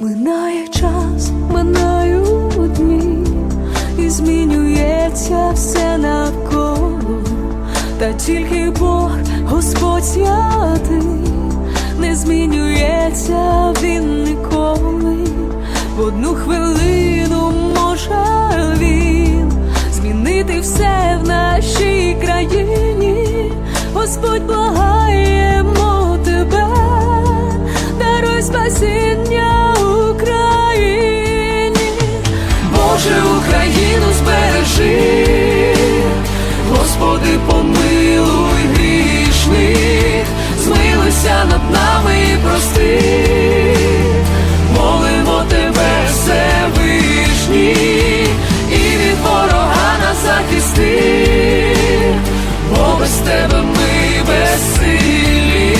Минає час, минають дні, і змінюється все навколо, та тільки Бог, Господь святий, не змінюється він ніколи. В одну хвилину може він змінити все в нашій країні. Господь прости, молимо тебе, Всевишній, і від ворога нас захисти, бо без тебе ми безсилі,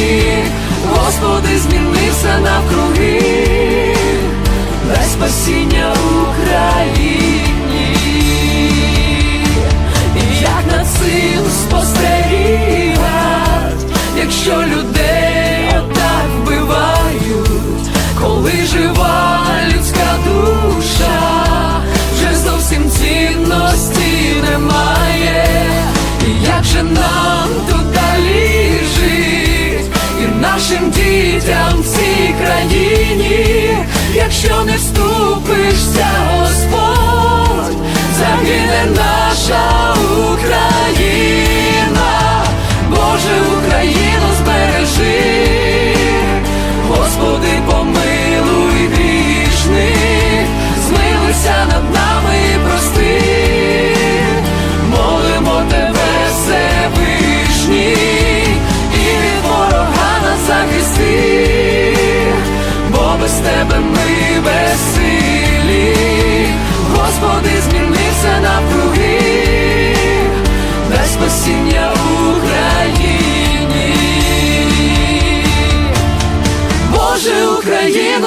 Господи, зміни все нам тут далі жить, і нашим дітям в цій країні, якщо не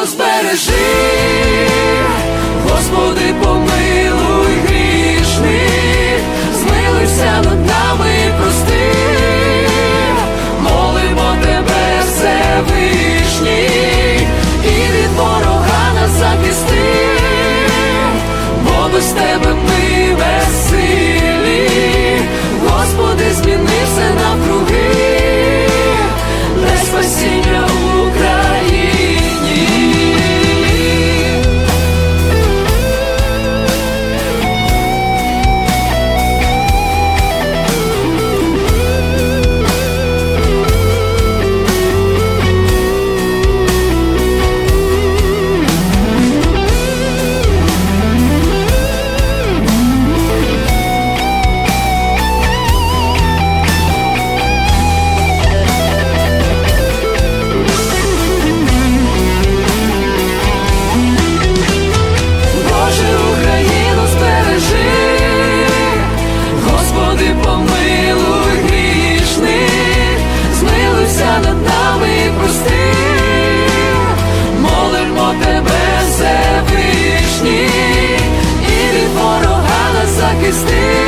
збережи, stay